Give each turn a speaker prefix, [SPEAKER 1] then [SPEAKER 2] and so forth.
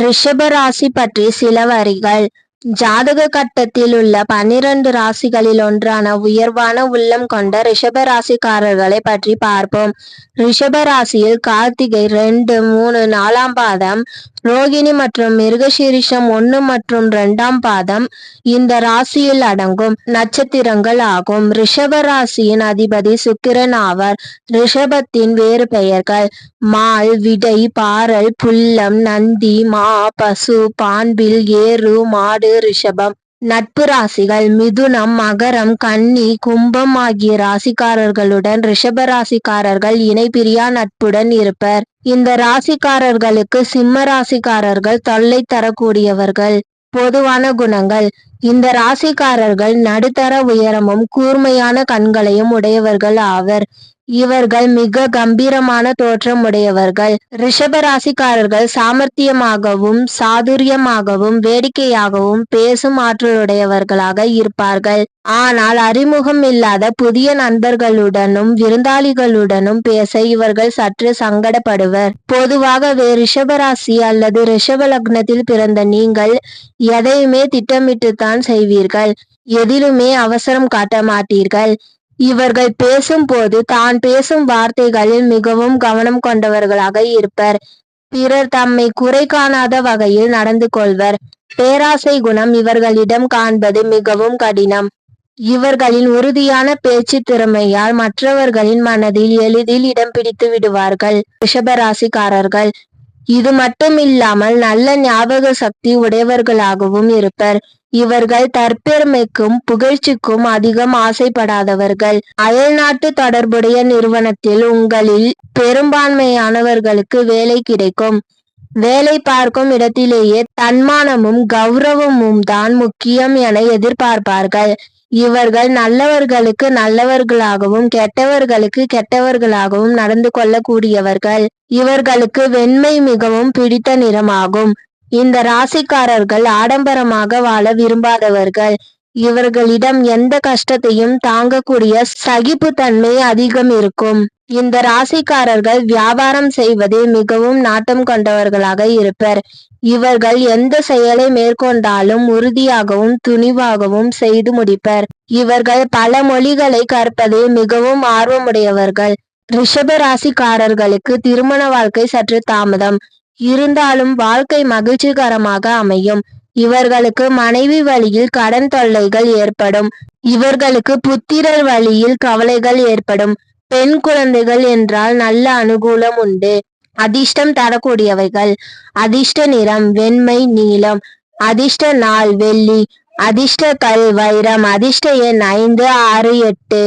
[SPEAKER 1] ரிஷப ராசி பற்றி சில வரிகள். ஜாதக கட்டத்தில் உள்ள பன்னிரண்டு ராசிகளில் ஒன்றான உயர்வான உள்ளம் கொண்ட ரிஷப ராசிக்காரர்களை பற்றி பார்ப்போம். ரிஷப ராசியில் கார்த்திகை ரெண்டு மூணு நாலாம் பாதம் ரோகிணி மற்றும் மிருகசீரிஷம் ஒன்று மற்றும் இரண்டாம் பாதம் இந்த ராசியில் அடங்கும் நட்சத்திரங்கள் ஆகும். ரிஷப ராசியின் அதிபதி சுக்கிரன் ஆவார். ரிஷபத்தின் வேறு பெயர்கள் மால் விடை பாறல் புல்லம் நந்தி மா பசு பான்பில் ஏறு மாடு ரிஷபம். நட்பு ராசிகள் மிதுனம் மகரம் கன்னி கும்பம் ஆகிய ராசிக்காரர்களுடன் ரிஷப ராசிக்காரர்கள் இணைபிரியா நட்புடன் இருப்பர். இந்த ராசிக்காரர்களுக்கு சிம்ம ராசிக்காரர்கள் தொல்லை தரக்கூடியவர்கள். பொதுவான குணங்கள். இந்த ராசிக்காரர்கள் நடுத்தர உயரமும் கூர்மையான கண்களையும் உடையவர்கள் ஆவர். இவர்கள் மிக கம்பீரமான தோற்றம் உடையவர்கள் ரிஷப ராசிக்காரர்கள் சாமர்த்தியமாகவும் சாதுரியமாகவும் வேடிக்கையாகவும் பேசும் ஆற்றலுடையவர்களாக இருப்பார்கள். ஆனால் அறிமுகம் இல்லாத புதிய நண்பர்களுடனும் விருந்தாளிகளுடனும் பேச இவர்கள் சற்று சங்கடப்படுவர். பொதுவாகவே ரிஷபராசி அல்லது ரிஷப லக்னத்தில் பிறந்த நீங்கள் எதையுமே திட்டமிட்டுத்தான் செய்வீர்கள். எதிலுமே அவசரம் காட்ட மாட்டீர்கள். இவர்கள் பேசும்போது தான் பேசும் வார்த்தைகளில் மிகவும் கவனம் கொண்டவர்களாக இருப்பர். பிறர் தம்மை குறை காணாத வகையில் நடந்து கொள்வர். பேராசை குணம் இவர்களிடம் காண்பது மிகவும் கடினம். இவர்களின் உறுதியான பேச்சு திறமையால் மற்றவர்களின் மனதில் எளிதில் இடம் பிடித்து விடுவார்கள். ரிஷபராசிக்காரர்கள் இது மட்டுமில்லாமல் நல்ல ஞாபக சக்தி உடையவர்களாகவும் இருப்பர். இவர்கள் தற்பெருமைக்கும் புகழ்ச்சிக்கும் அதிகம் ஆசைப்படாதவர்கள். அயல்நாட்டு தொடர்புடைய நிறுவனத்தில் உங்களில் பெரும்பான்மையானவர்களுக்கு வேலை கிடைக்கும். வேலை பார்க்கும் இடத்திலேயே தன்மானமும் கௌரவமும் தான் முக்கியம் என எதிர்பார்ப்பார்கள். இவர்கள் நல்லவர்களுக்கு நல்லவர்களாகவும் கெட்டவர்களுக்கு கெட்டவர்களாகவும் நடந்து கொள்ளக்கூடியவர்கள். இவர்களுக்கு வெண்மை மிகவும் பிடித்த நிறமாகும். இந்த ராசிக்காரர்கள் ஆடம்பரமாக வாழ விரும்பாதவர்கள். இவர்களிடம் எந்த கஷ்டத்தையும் தாங்கக்கூடிய சகிப்புத்தன்மை அதிகம் இருக்கும். இந்த ராசிக்காரர்கள் வியாபாரம் செய்வதில் மிகவும் நாட்டம் கொண்டவர்களாக இருப்பர். இவர்கள் எந்த செயலை மேற்கொண்டாலும் உறுதியாகவும் துணிவாகவும் செய்து முடிப்பர். இவர்கள் பல மொழிகளை கற்பதில் மிகவும் ஆர்வமுடையவர்கள். ரிஷப ராசிக்காரர்களுக்கு திருமண வாழ்க்கை சற்று தாமதம். இருந்தாலும் வாழ்க்கை மகிழ்ச்சிகரமாக அமையும். இவர்களுக்கு மனைவி வழியில் கடன் தொல்லைகள் ஏற்படும். இவர்களுக்கு புத்திரர் வழியில் கவலைகள் ஏற்படும். பெண் குழந்தைகள் என்றால் நல்ல அனுகூலம் உண்டு. அதிர்ஷ்டம் தரக்கூடியவைகள். அதிர்ஷ்ட நிறம் வெண்மை நீளம் அதிர்ஷ்ட நாள் வெள்ளி. அதிர்ஷ்ட கல் வைரம். அதிர்ஷ்ட எண் ஐந்து ஆறு எட்டு.